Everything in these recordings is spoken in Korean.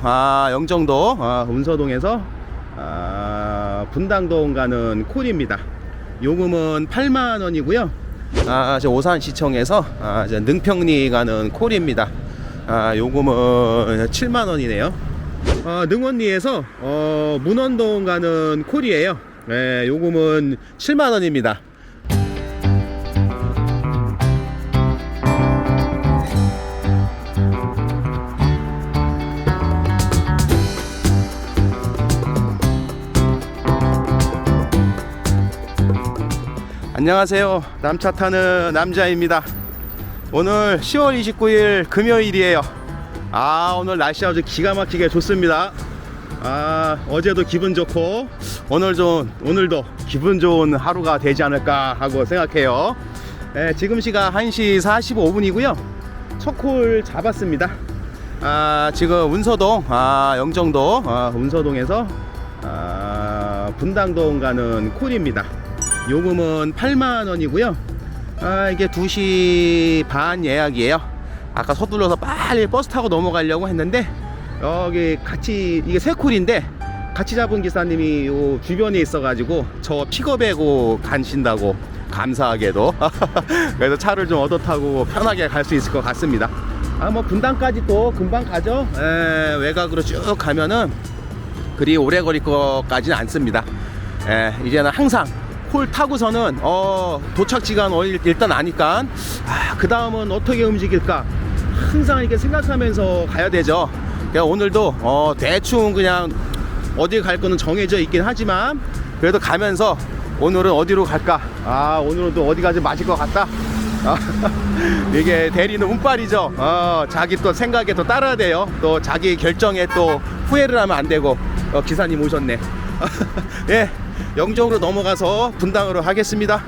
아, 영정도 아, 운서동에서 아, 분당동 가는 콜입니다. 요금은 8만 원이고요. 아, 저 오산시청에서 아, 저 능평리 가는 콜입니다. 아, 요금은 7만 원이네요. 아, 능원리에서 어, 문원동 가는 콜이에요. 네, 요금은 7만 원입니다. 안녕하세요. 남차 타는 남자입니다. 오늘 10월 29일 금요일이에요. 아, 오늘 날씨 아주 기가 막히게 좋습니다. 아, 어제도 기분 좋고 오늘 좀 오늘도 기분 좋은 하루가 되지 않을까 하고 생각해요. 예, 지금 시간 1시 45분이고요. 첫콜 잡았습니다. 아, 지금 운서동, 아, 영정도, 아, 운서동에서 아, 분당동 가는 콜입니다. 요금은 8만 원이고요. 아, 이게 2시 반 예약이에요. 아까 서둘러서 빨리 버스 타고 넘어가려고 했는데 여기 같이 이게 세 콜인데 같이 잡은 기사님이 요 주변에 있어가지고 저 픽업해고 가신다고 감사하게도 그래서 차를 좀 얻어 타고 편하게 갈 수 있을 것 같습니다. 아 뭐 분당까지 또 금방 가죠. 에, 외곽으로 쭉 가면은 그리 오래 걸릴 것까지는 않습니다. 에, 이제는 항상 콜 타고서는 어, 도착지간 어디 일단 아니까 아, 그 다음은 어떻게 움직일까 항상 이렇게 생각하면서 가야 되죠. 그러니까 오늘도 어, 대충 그냥 어디 갈 거는 정해져 있긴 하지만 그래도 가면서 오늘은 어디로 갈까? 아 오늘은 또 어디 가지 마실 것 같다. 아, 이게 대리는 운빨이죠. 어, 자기 또 생각에 또 따라야 돼요. 또 자기 결정에 또 후회를 하면 안 되고 어, 기사님 오셨네. 예, 영종으로 넘어가서 분당으로 하겠습니다.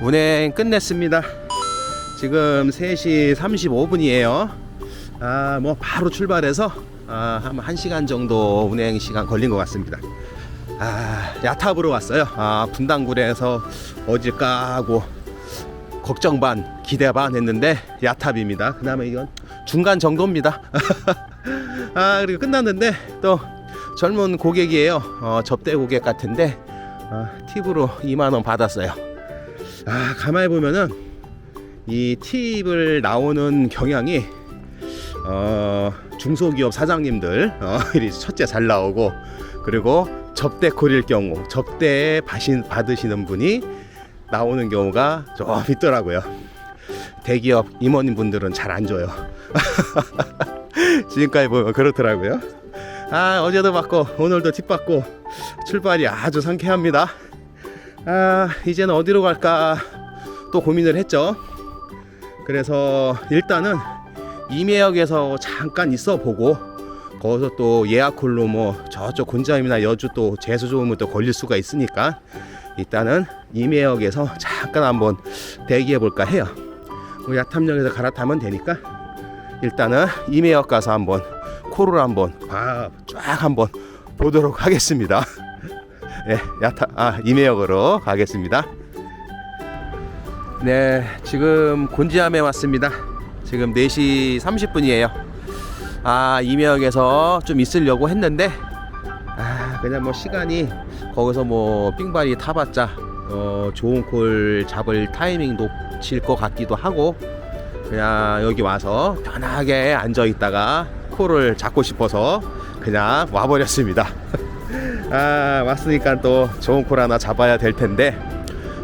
운행 끝냈습니다. 지금 3시 35분이에요. 아, 뭐 바로 출발해서 아, 한 1시간 정도 운행 시간 걸린 것 같습니다. 아, 야탑으로 왔어요. 아, 분당구에서 어딜까 하고 걱정 반, 기대 반 했는데 야탑입니다. 그다음에 이건 중간 정도입니다. 아, 그리고 끝났는데 또 젊은 고객이에요. 어, 접대 고객 같은데 어, 팁으로 2만 원 받았어요. 아, 가만히 보면은 이 팁을 나오는 경향이 어, 중소기업 사장님들 어, 이 첫째 잘 나오고 그리고 접대 콜일 경우 접대 받으시는 분이 나오는 경우가 좀 있더라고요. 대기업 임원님 분들은 잘 안 줘요. 지금까지 보면 그렇더라고요. 아 어제도 받고 오늘도 팁 받고 출발이 아주 상쾌합니다. 아 이제는 어디로 갈까 또 고민을 했죠. 그래서 일단은 임해역에서 잠깐 있어 보고 거기서 또 예약콜로 뭐 저쪽 곤자임이나 여주 또 재수 좋으면 또 걸릴 수가 있으니까 일단은 임해역에서 잠깐 한번 대기해 볼까 해요. 뭐 야탐역에서 갈아타면 되니까 일단은 임해역 가서 한번 코를 한번 아, 쫙 한번 보도록 하겠습니다. 네, 야타 아 임해역으로 가겠습니다. 네, 지금 곤지암에 왔습니다. 지금 4시 30분이에요. 아, 임해역에서 좀 있으려고 했는데 아, 그냥 뭐 시간이 거기서 뭐 삥바리 타봤자 어, 좋은 콜 잡을 타이밍 놓칠 것 같기도 하고 그냥 여기 와서 편하게 앉아 있다가 콜을 잡고 싶어서 그냥 와버렸습니다. 아, 왔으니까 또 좋은 콜 하나 잡아야 될 텐데.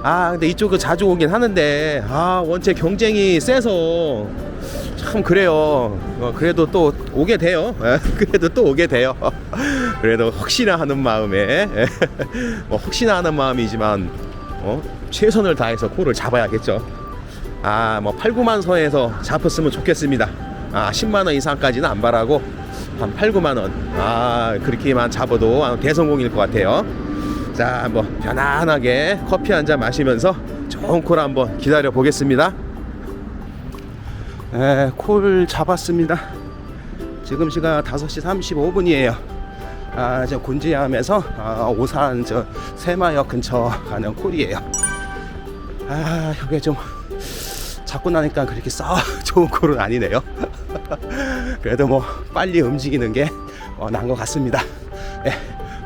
아 근데 이쪽은 자주 오긴 하는데 아 원체 경쟁이 세서 참 그래요. 어, 그래도 또 오게 돼요. 예, 그래도 또 오게 돼요. 그래도 혹시나 하는 마음에. 예, 뭐 혹시나 하는 마음이지만 어, 최선을 다해서 코를 잡아야겠죠. 아 뭐 8, 9만 선에서 잡혔으면 좋겠습니다 아 10만 원 이상까지는 안 바라고 한 8, 9만 원 아 그렇게만 잡아도 대성공일 것 같아요 자, 한번 편안하게 커피 한 잔 마시면서 좋은 콜 한번 기다려 보겠습니다. 에, 콜 잡았습니다. 지금 시간 5시 35분이에요. 아, 저 곤지암에서 아, 오산 저 세마역 근처 가는 콜이에요. 아, 이게 좀 잡고 나니까 그렇게 썩 좋은 콜은 아니네요. 그래도 뭐 빨리 움직이는 게 어, 나은 것 같습니다. 예,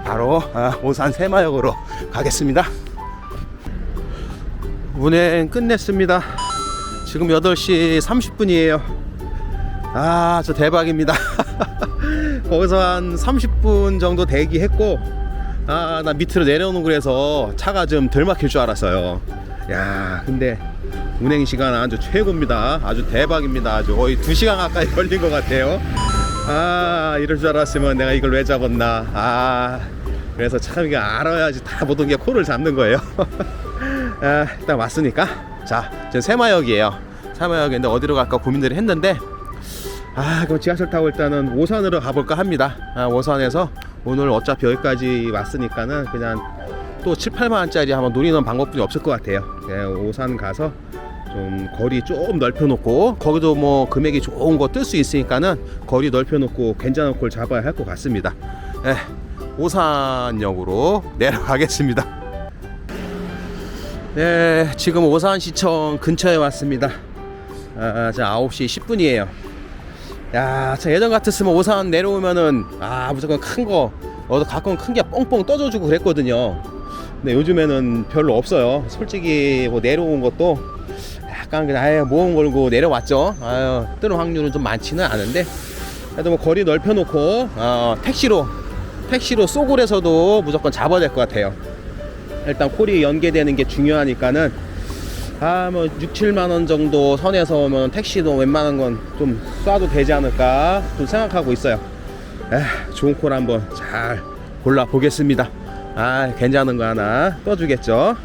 바로 아, 오산 새마역으로 가겠습니다. 운행 끝냈습니다. 지금 8시 30분이에요. 아, 저 대박입니다. 거기서 한 30분 정도 대기했고, 아, 나 밑으로 내려오는 그래서 차가 좀 덜 막힐 줄 알았어요. 야, 근데 운행 시간 아주 최고입니다. 아주 대박입니다. 아주 거의 2시간 가까이 걸린 것 같아요. 아, 이럴 줄 알았으면 내가 이걸 왜 잡았나. 아, 그래서 참 이게 알아야지 다 모든 게 코를 잡는 거예요. 아, 일단 왔으니까. 자, 지금 새마역이에요. 새마역인데 어디로 갈까 고민을 했는데, 아, 그럼 지하철 타고 일단은 오산으로 가볼까 합니다. 아, 오산에서 오늘 어차피 여기까지 왔으니까는 그냥 또 7, 8만 원짜리 한번 노리는 방법뿐이 없을 것 같아요. 예, 오산 가서 좀 거리 좀 넓혀놓고 거기도 뭐 금액이 좋은 거 뜰 수 있으니까는 거리 넓혀놓고 괜찮은 콜 잡아야 할 것 같습니다. 예, 오산역으로 내려가겠습니다. 네, 지금 오산시청 근처에 왔습니다. 아, 자 9시 10분이에요. 야, 저 예전 같았으면 오산 내려오면은 아 무조건 큰 거, 어디 가끔 큰 게 뻥뻥 떠줘주고 그랬거든요. 근데 요즘에는 별로 없어요. 솔직히 뭐 내려온 것도 약간 그냥 아예 모험 걸고 내려왔죠. 아유, 뜨는 확률은 좀 많지는 않은데 그래도 뭐 거리 넓혀놓고 어, 택시로 택시로 쏘골에서도 무조건 잡아야 될 것 같아요. 일단 콜이 연계되는 게 중요하니까는 아 뭐 6, 7만 원 정도 선에서 오면 택시도 웬만한 건 좀 쏴도 되지 않을까 좀 생각하고 있어요. 에, 좋은 콜 한번 잘 골라 보겠습니다. 아 괜찮은 거 하나 떠주겠죠.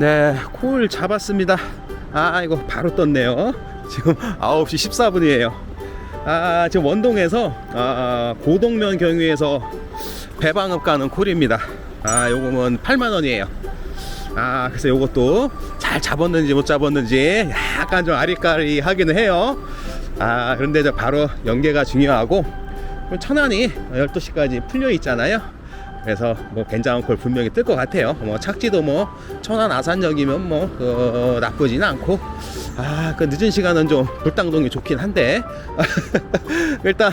네, 콜 잡았습니다. 아 이거 바로 떴네요. 지금 9시 14분이에요. 아 지금 원동에서 아, 고동면 경유에서 배방업 가는 콜입니다. 아 요거는 8만 원이에요. 아 그래서 요것도 잘 잡았는지 못 잡았는지 약간 좀 아리까리 하기는 해요 아 그런데 저 바로 연계가 중요하고 천안이 12시까지 풀려 있잖아요 그래서 뭐 괜찮은 콜 분명히 뜰 것 같아요 뭐 착지도 뭐 천안 아산역이면 뭐 그, 나쁘진 않고 아 그 늦은 시간은 좀 불당동이 좋긴 한데 일단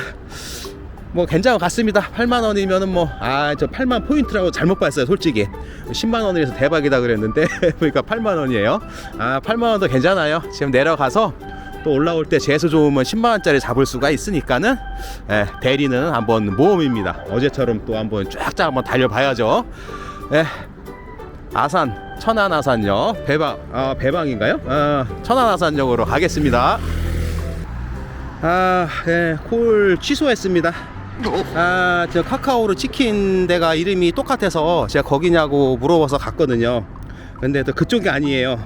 뭐 괜찮은 것 같습니다. 8만 원이면은 뭐 아 저 8만 포인트라고 잘못 봤어요, 솔직히. 10만 원에서 대박이다 그랬는데 보니까 8만 원이에요. 아 8만 원도 괜찮아요. 지금 내려가서 또 올라올 때 재수 좋으면 10만 원짜리 잡을 수가 있으니까는 예, 대리는 한번 모험입니다. 어제처럼 또 한번 쫙쫙 한번 달려봐야죠. 예. 아산 천안 아산역 배방 아 배방인가요? 아 천안 아산역으로 가겠습니다. 아, 예, 콜 취소했습니다. 아, 저 카카오로 찍힌 데가 이름이 똑같아서 제가 거기냐고 물어봐서 갔거든요. 근데 또 그쪽이 아니에요.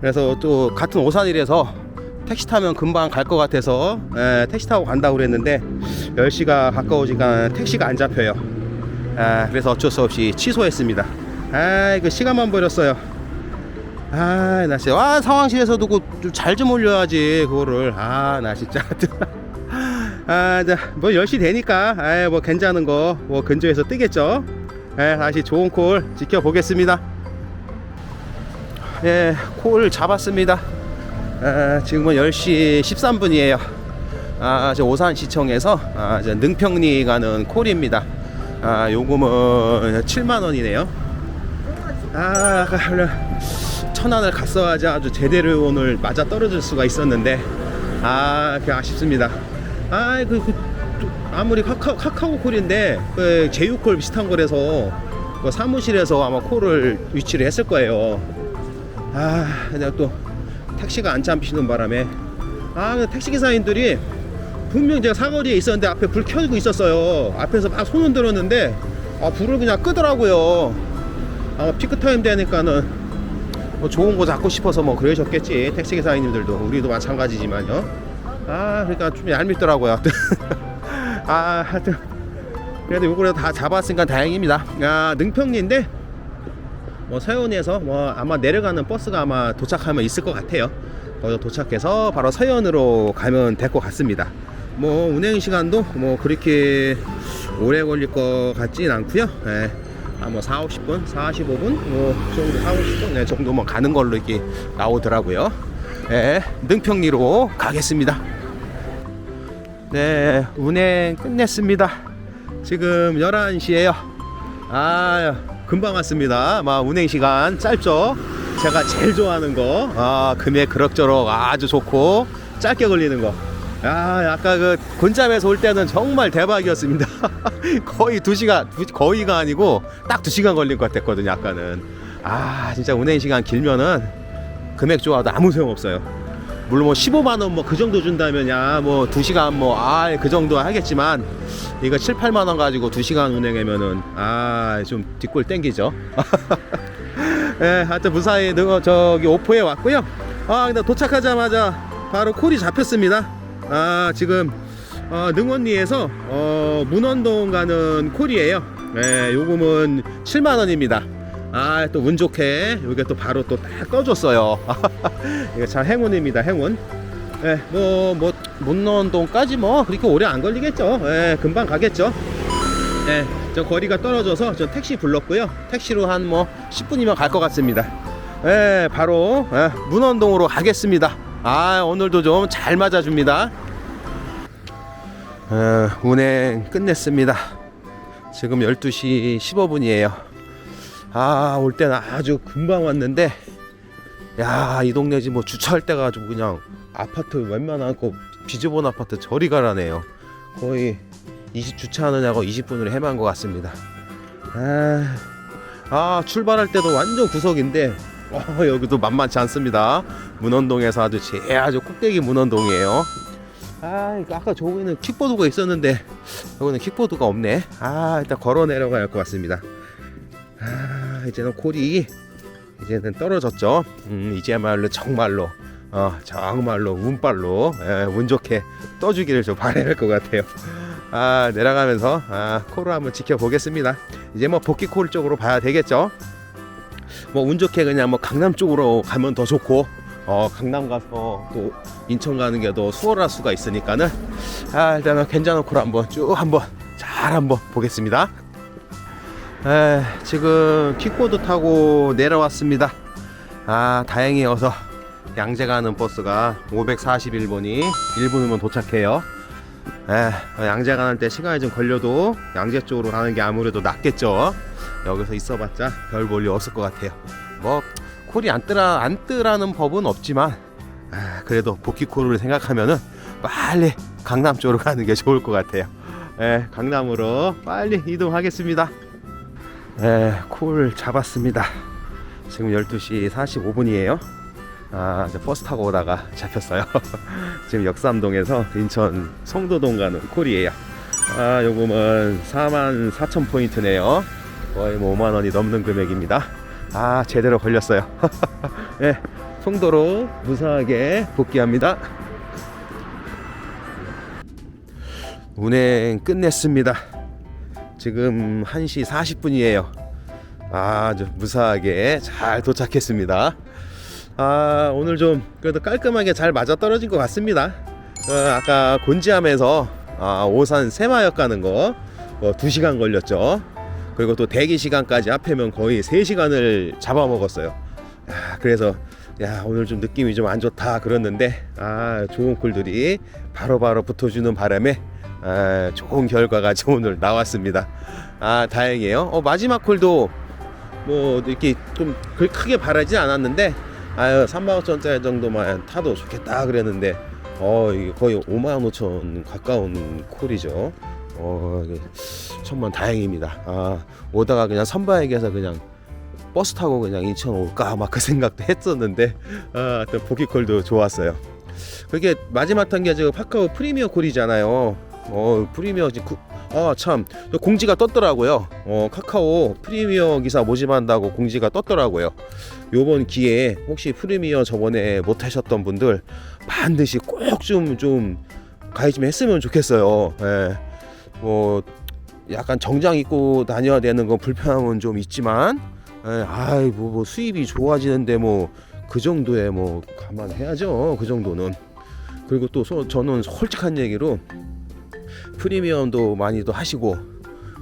그래서 또 같은 오산이라서 택시 타면 금방 갈 것 같아서 예, 택시 타고 간다고 그랬는데 10시가 가까워지니까 택시가 안 잡혀요. 아, 그래서 어쩔 수 없이 취소했습니다. 아, 이거 시간만 버렸어요. 아, 나 진짜 와 상황실에서도 잘좀 올려야지 그거를. 아, 나 진짜. 아, 자, 뭐 10시 되니까, 아, 뭐 괜찮은 거, 뭐 근처에서 뜨겠죠. 예, 다시 좋은 콜 지켜보겠습니다. 예, 콜 잡았습니다. 아, 지금은 10시 13분이에요. 아, 저 오산시청에서 아, 저 능평리 가는 콜입니다. 아, 요금은 7만 원이네요. 아, 아까 천안을 갔어야지 아주 제대로 오늘 맞아 떨어질 수가 있었는데, 아, 그 아쉽습니다. 아, 그, 그 아무리 카카오, 카카오 콜인데 그 제휴콜 비슷한 거라서 그 사무실에서 아마 콜을 위치를 했을 거예요. 아, 그냥 또 택시가 안 잡히는 바람에 아, 그 택시 기사님들이 분명 제가 사거리에 있었는데 앞에 불 켜고 있었어요. 앞에서 막 손을 들었는데 아, 불을 그냥 끄더라고요. 아마 피크 타임 되니까는 뭐 좋은 거 잡고 싶어서 뭐 그러셨겠지 택시 기사님들도 우리도 마찬가지지만요. 아 그러니까 좀 얄밉더라고요 아 하여튼 그래도 요거라도 다 잡았으니까 다행입니다 아 능평리인데 뭐 서현에서 뭐 아마 내려가는 버스가 아마 도착하면 있을 것 같아요. 거기서 도착해서 바로 서현으로 가면 될 것 같습니다. 뭐 운행 시간도 뭐 그렇게 오래 걸릴 것 같진 않고요. 예. 아뭐 4, 50분, 45분 뭐 정도 4, 50분 네, 정도만 뭐 가는 걸로 이렇게 나오더라고요. 예, 능평리로 가겠습니다. 네, 운행 끝냈습니다. 지금 11시에요. 아, 금방 왔습니다. 막 운행 시간 짧죠? 제가 제일 좋아하는 거. 아, 금액 그럭저럭 아주 좋고 짧게 걸리는 거. 아, 아까 그 곤잠에서 올 때는 정말 대박이었습니다. 거의 2시간, 두- 거의가 아니고 딱 2시간 걸릴 것 같았거든요, 아까는. 아, 진짜 운행 시간 길면은 금액 좋아도 아무 소용 없어요. 물론 뭐 15만 원 뭐 그 정도 준다면 야뭐 2시간 뭐 아 그 정도 하겠지만 이거 7, 8만 원 가지고 2시간 운행하면은 아 좀 뒷골 땡기죠. 예, 하여튼 무사히 능 저기 오포에 왔고요. 아, 근데 도착하자마자 바로 콜이 잡혔습니다. 아, 지금 어, 능원리에서 어, 문원동 가는 콜이에요. 예, 요금은 7만 원입니다. 아, 또 운 좋게 여기 또 바로 또딱 떠줬어요. 이거 참 행운입니다, 행운. 예, 뭐, 뭐, 문원동까지 뭐, 그렇게 오래 안 걸리겠죠. 예, 금방 가겠죠. 예, 저 거리가 떨어져서 저 택시 불렀고요. 택시로 한 뭐 10분이면 갈 것 같습니다. 예, 바로 예, 문원동으로 가겠습니다. 아, 오늘도 좀 잘 맞아줍니다. 어, 운행 끝냈습니다. 지금 12시 15분이에요. 아, 올 때는 아주 금방 왔는데, 야, 이 동네 지금 뭐 주차할 때가 아주 그냥 아파트 웬만한 거 비좁은 아파트 저리 가라네요. 거의 20 주차하느냐고 20분을 헤맨 것 같습니다. 아, 아 출발할 때도 완전 구석인데 어, 여기도 만만치 않습니다. 문원동에서 아주 제 아주 꼭대기 문원동이에요. 아, 아까 저기는 킥보드가 있었는데 여기는 킥보드가 없네. 아, 일단 걸어 내려가야 할 것 같습니다. 아, 이제는 콜이 이제는 떨어졌죠. 음, 이제말로 정말로 어, 정말로 운빨로 예, 운 좋게 떠주기를 좀 바라야 할것 같아요. 아 내려가면서 아 콜을 한번 지켜보겠습니다. 이제 뭐 복귀 콜 쪽으로 봐야 되겠죠. 뭐 운 좋게 그냥 뭐 강남 쪽으로 가면 더 좋고 어 강남 가서 또 인천 가는 게 더 수월할 수가 있으니까는 아 일단은 괜찮은 콜 한번 쭉 한번 잘 한번 보겠습니다. 에, 지금 킥보드 타고 내려왔습니다. 아 다행히 어서 양재 가는 버스가 541번이 1분 후면 도착해요. 에, 양재 가는 때 시간이 좀 걸려도 양재 쪽으로 가는 게 아무래도 낫겠죠. 여기서 있어봤자 별 볼일 없을 것 같아요. 뭐 콜이 안 뜨라 안 뜨라는 법은 없지만 아, 그래도 복귀 콜을 생각하면은 빨리 강남 쪽으로 가는 게 좋을 것 같아요. 에, 강남으로 빨리 이동하겠습니다. 에, 콜 잡았습니다. 지금 12시 45분이에요. 아, 이제 버스 타고 오다가 잡혔어요. 지금 역삼동에서 인천 송도동 가는 콜이에요. 아, 요금은 4만 4천 포인트네요. 거의 뭐 5만 원이 넘는 금액입니다. 아, 제대로 걸렸어요. 예, 송도로 무사하게 복귀합니다. 운행 끝냈습니다. 지금 1시 40분이에요. 아주 무사하게 잘 도착했습니다. 아 오늘 좀 그래도 깔끔하게 잘 맞아 떨어진 것 같습니다. 어, 아까 곤지암에서 아, 오산 세마역 가는 거 어, 2시간 걸렸죠. 그리고 또 대기 시간까지 합하면 거의 3시간을 잡아먹었어요. 아, 그래서 야 오늘 좀 느낌이 좀 안 좋다 그랬는데 아 좋은 콜들이 바로바로 붙어주는 바람에 아, 좋은 결과가 좀 오늘 나왔습니다. 아 다행이에요. 어, 마지막 콜도 뭐 이렇게 좀 그렇게 크게 바라지 않았는데 아유 3만 5천짜리 정도만 타도 좋겠다 그랬는데 어 이게 거의 5만 5천 가까운 콜이죠. 어 천만 다행입니다. 아 오다가 그냥 선바에게서 그냥 버스 타고 그냥 인천 올까 막 그 생각도 했었는데 아 하여튼 보기 콜도 좋았어요. 그게 마지막 탄 게 지금 파카오 프리미어 콜이잖아요. 어 프리미어 아참 공지가 떴더라고요. 어 카카오 프리미어 기사 모집한다고 공지가 떴더라고요. 요번 기회에 혹시 프리미어 저번에 못 하셨던 분들 반드시 꼭 좀좀 가입 좀 했으면 좋겠어요. 예. 뭐 약간 정장 입고 다녀야 되는 건 불편함은 좀 있지만 예, 아이 뭐, 뭐 수입이 좋아지는데 뭐 그 정도에 뭐 감안해야죠. 그 정도는. 그리고 또 소- 저는 솔직한 얘기로 프리미엄도 많이도 하시고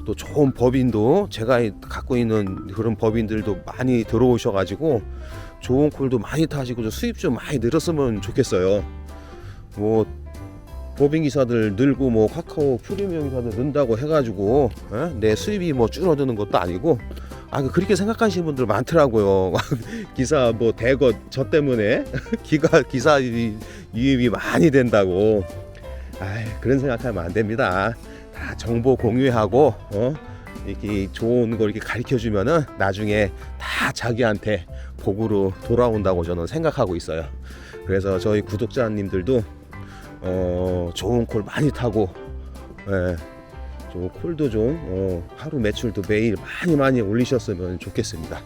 또 좋은 법인도 제가 갖고 있는 그런 법인들도 많이 들어오셔가지고 좋은 콜도 많이 타시고 좀 수입 좀 많이 늘었으면 좋겠어요. 뭐 법인 기사들 늘고 뭐 카카오 프리미엄 기사들 는다고 해가지고 에? 내 수입이 뭐 줄어드는 것도 아니고 아 그렇게 생각하시는 분들 많더라고요. 기사 뭐 대거 저 때문에 기가 기사 유- 유입이 많이 된다고. 아 그런 생각하면 안 됩니다. 다 정보 공유하고 어 이렇게 좋은 걸 이렇게 가르쳐 주면은 나중에 다 자기한테 복으로 돌아온다고 저는 생각하고 있어요. 그래서 저희 구독자님들도 어 좋은 콜 많이 타고 예. 좀 콜도 좀 어, 하루 매출도 매일 많이 많이 올리셨으면 좋겠습니다.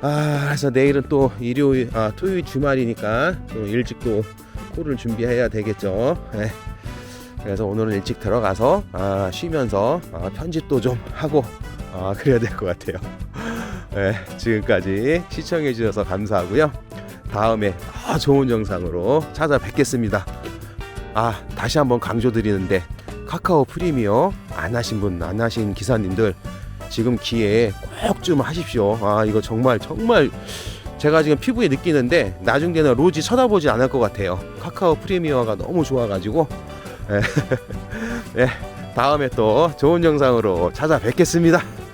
아 그래서 내일은 또 일요일 아 토요일 주말이니까 또 일찍 또 콜을 준비해야 되겠죠. 예. 그래서 오늘은 일찍 들어가서 아, 쉬면서 아, 편집도 좀 하고 아, 그래야 될 것 같아요. 예, 지금까지 시청해 주셔서 감사하고요. 다음에 더 좋은 영상으로 찾아뵙겠습니다. 아 다시 한번 강조드리는데 카카오 프리미어 안 하신 분 안 하신 기사님들 지금 기회에 꼭 좀 하십시오. 아 이거 정말 정말 제가 지금 피부에 느끼는데 나중 되는 로지 쳐다보지 않을 것 같아요. 카카오 프리미어가 너무 좋아가지고 예. 예, 다음에 또 좋은 영상으로 찾아뵙겠습니다.